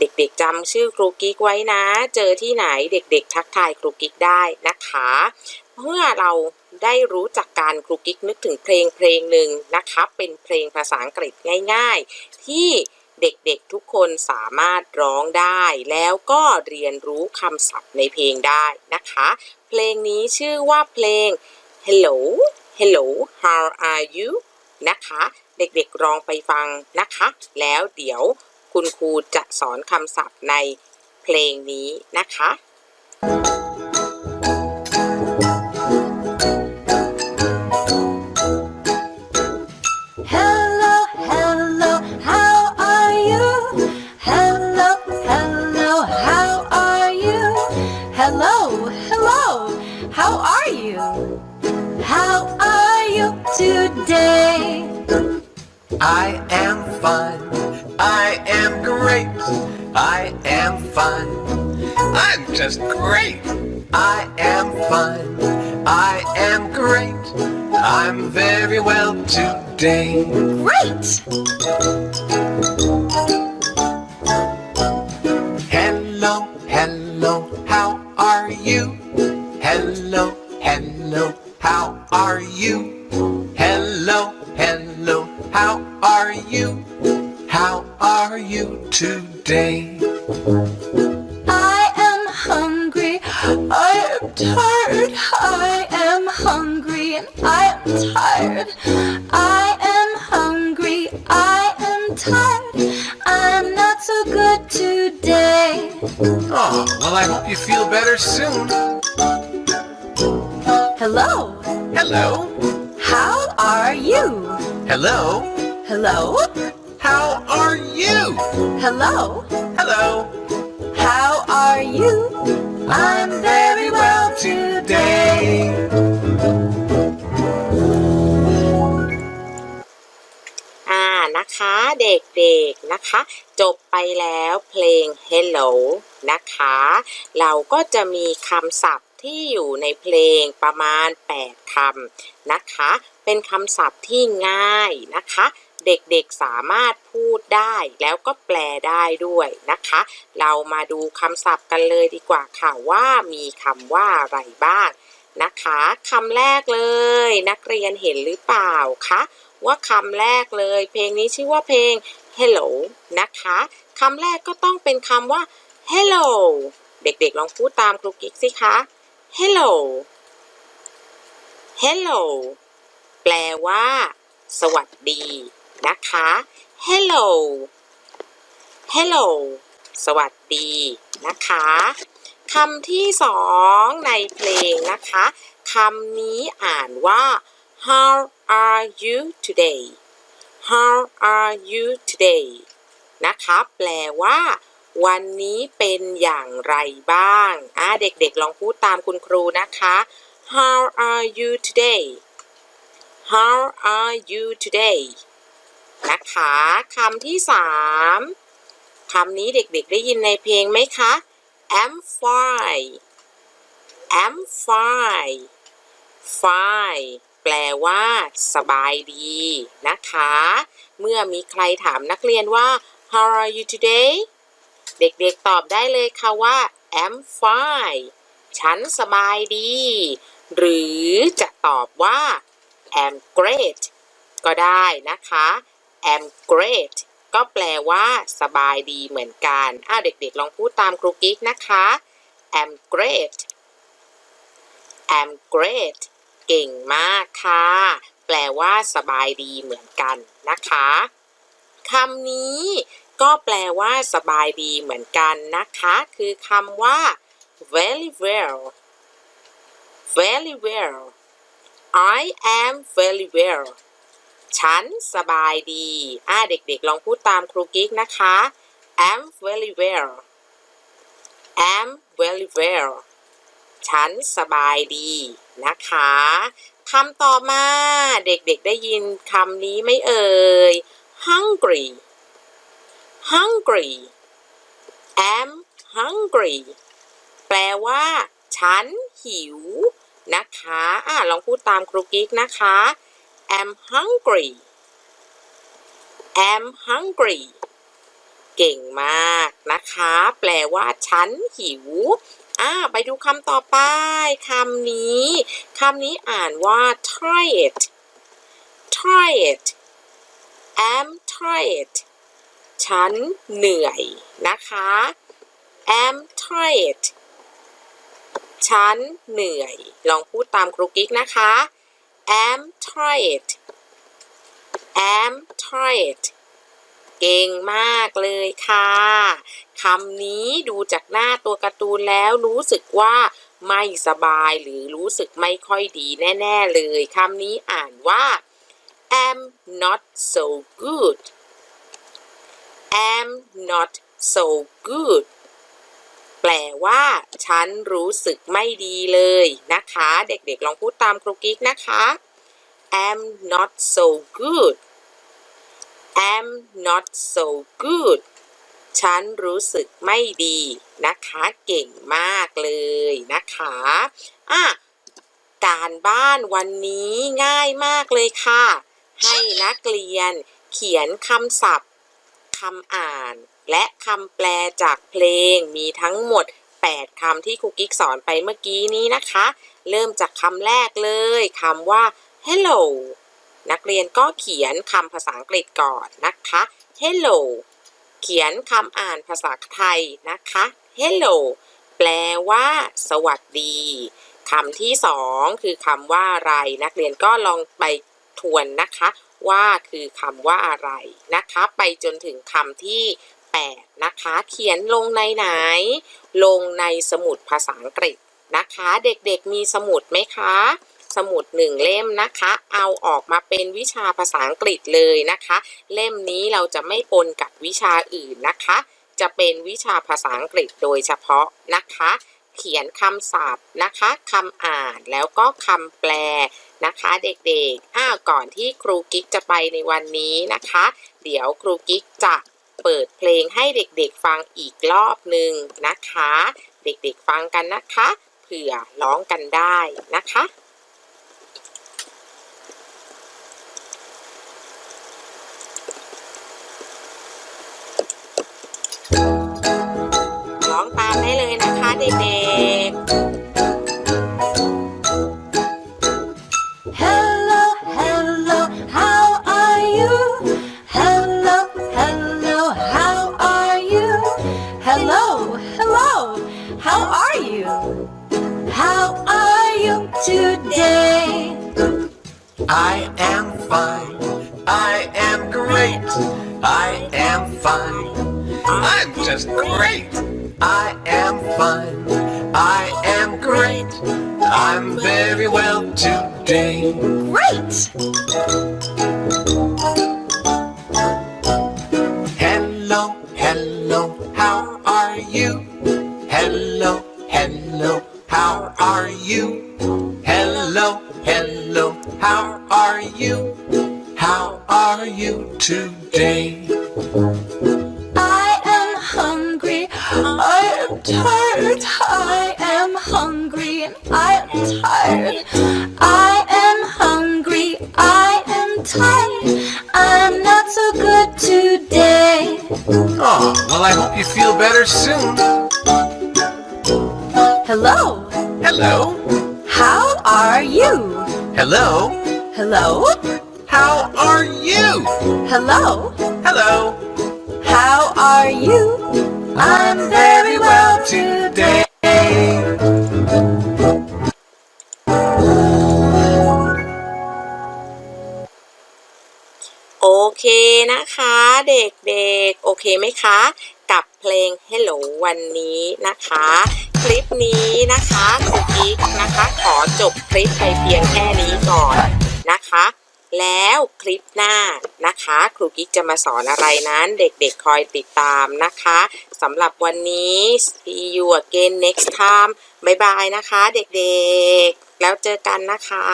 เด็กๆจำชื่อครูกิ๊กไว้นะ เจอที่ไหนเด็กๆ ทักทายครูกิ๊กได้นะคะ เมื่อเราได้รู้จักการครูกิ๊กนึกถึงเพลงเพลงหนึ่งนะคะเป็นเพลงภาษาอังกฤษง่าย ๆ ที่เด็กๆทุกคนสามารถร้องได้ แล้วก็เรียนรู้คำศัพท์ในเพลงได้นะคะ เพลงนี้ชื่อว่าเพลง Hello Hello How are you นะคะ เด็กๆลองไปฟังนะคะ แล้วเดี๋ยว คุณครูจะสอนคำศัพท์ในเพลงนี้นะคะ Hello, hello, how are you? Hello, hello, how are you? Hello, hello, how are you? How are you today? I am fine. I'm just great. I am fine. I am great. I'm very well today. Great! Hello, hello, how are you? Hello, hello, how are you? Hello, hello, how are you? How are you today? I am hungry. I am tired. I am hungry and I am tired. I am hungry. I am tired. I'm not so good today. Oh, well, I hope you feel better soon. Hello. Hello, How are you? hello, Hello. how are you? Hello. Hello, How are you? I'm very well today. อ่านะคะเด็กๆนะคะ จบไปแล้วเพลง Hello นะคะ เราก็จะมีคำศัพท์ที่อยู่ในเพลงประมาณ 8คำนะคะ เป็นคำศัพท์ที่ง่ายนะคะ เด็กๆสามารถพูดได้แล้วก็แปลได้ด้วยนะคะ เรามาดูคำศัพท์กันเลยดีกว่าค่ะว่ามีคำว่าอะไรบ้างนะคะคำแรกเลย นักเรียนเห็นหรือเปล่าคะว่าคำแรกเลย เพลงนี้ชื่อว่าเพลง Hello นะคะคำแรกก็ต้องเป็นคำว่า Hello เด็กๆลองพูดตามครูกิ๊กสิคะ Hello Hello แปลว่า สวัสดี นะคะ Hello Hello สวัสดีนะคะคำที่สองในเพลงนะคะคำนี้อ่านว่า How are you today How are you today นะคะแปลว่า วันนี้เป็นอย่างไรบ้างอ่าเด็กๆ ลองพูดตามคุณครูนะคะ How are you today How are you today นะคะคำที่สามคำนี้เด็กๆได้ยินในเพลงไหมคะ I'm fine I'm fine fine แปลว่าสบายดีนะคะ เมื่อมีใครถามนักเรียนว่า How are you today เด็กๆตอบได้เลยค่ะว่า I'm fine ฉันสบายดี หรือจะตอบว่า I'm great ก็ได้นะคะ I'm great ก็แปลว่า สบายดีเหมือนกัน อ้าวเด็กๆ ลองพูดตามครูกิ๊กนะคะ I'm great I'm great เก่งมากค่ะ แปลว่าสบายดีเหมือนกันนะคะคำนี้ก็แปลว่าสบายดีเหมือนกันนะคะ คือคำว่า very well very well I am very well ฉันสบายดี อ่าเด็กๆ ลองพูดตามครูกิ๊กนะคะ I'm very well I'm very well ฉันสบายดีนะคะคำต่อมาเด็กๆ ได้ยินคำนี้ไหม่เอ่ย hungry hungry am hungry แปลว่า ฉันหิวนะคะ อะลองพูดตามครูกิ๊กนะคะ am hungry am hungry เก่งมากนะคะ แปลว่าฉันหิว อ่า ไปดูคำต่อไปคำนี้คำนี้อ่านว่า tired tired am tired ฉันเหนื่อยนะคะ am tired ฉันเหนื่อย ลองพูดตามครูกิ๊กนะคะ am tired am tired เก่งมากเลยค่ะคำนี้ดูจากหน้าตัวการ์ตูนแล้วรู้สึกว่าไม่สบายหรือรู้สึกไม่ค่อยดีแน่ ๆ เลยคำนี้อ่านว่า am not so good am not so good แปลว่า ฉันรู้สึกไม่ดีเลยนะคะ เด็กๆ ลองพูดตามครูกิ๊กนะคะ am not so good am not so good ฉันรู้สึกไม่ดีนะคะ เก่งมากเลยนะคะอะการบ้านวันนี้ง่ายมากเลยค่ะ ให้นักเรียนเขียนคำศัพท์คำอ่าน และคำแปลจากเพลงมีทั้งหมด 8คำที่ครูกิ๊กสอนไปเมื่อกี้นี้นะคะ เริ่มจากคำแรกเลยคำว่า hello นักเรียนก็เขียนคำภาษาอังกฤษก่อนนะคะ hello เขียนคำอ่านภาษาไทยนะคะ hello แปลว่า สวัสดีคำที่สองคือคำว่าอะไร นักเรียนก็ลองไปทวนนะคะ ว่าคือคำว่าอะไรนะคะ ไปจนถึงคำที่ 8 นะคะ เขียนลงในไหน ลงในสมุดภาษาอังกฤษนะคะ เด็กๆมีสมุดไหมคะ สมุดหนึ่งเล่มนะคะ เอาออกมาเป็นวิชาภาษาอังกฤษเลยนะคะ เล่มนี้เราจะไม่ปนกับวิชาอื่นนะคะ จะเป็นวิชาภาษาอังกฤษโดยเฉพาะนะคะ เขียนคำศัพท์นะคะคำอ่านแล้วก็คำแปลนะคะเด็กๆ อ้าวก่อนที่ครูกิ๊กจะไปในวันนี้นะคะ เดี๋ยวครูกิ๊กจะ เปิดเพลงให้เด็กๆฟังอีกรอบหนึ่งนะคะ เด็กๆฟังกันนะคะ เผื่อร้องกันได้นะคะร้องตามได้เลยนะคะเด็กๆ Hey! Fine. I am great. I am fine. I'm just great. I am fine. I am great. I'm very well today. Great! Hello, hello, how are you? Hello, hello, how are you? Hello, hello, how are you? How are you today? I am hungry. I am tired. I am hungry I am tired. I am hungry. I am tired. I'm not so good today. Oh, well, I hope you feel better soon. Hello. Hello. How are you? Hello. Hello. How are you? Hello. Hello. How are you? I'm very well today. โอเคนะคะ เด็กๆ โอเคไหมคะ กับเพลง Hello วันนี้นะคะ คลิปนี้นะคะครูกิ๊กนะคะ ขอจบคลิปไปเพียงแค่นี้ก่อน นะคะ แล้วคลิปหน้านะคะ ครูกิ๊กจะมาสอนอะไรนั้น เด็กๆคอยติดตามนะคะสำหรับวันนี้ see you again next time บายบายนะคะ เด็กๆ แล้วเจอกันนะคะ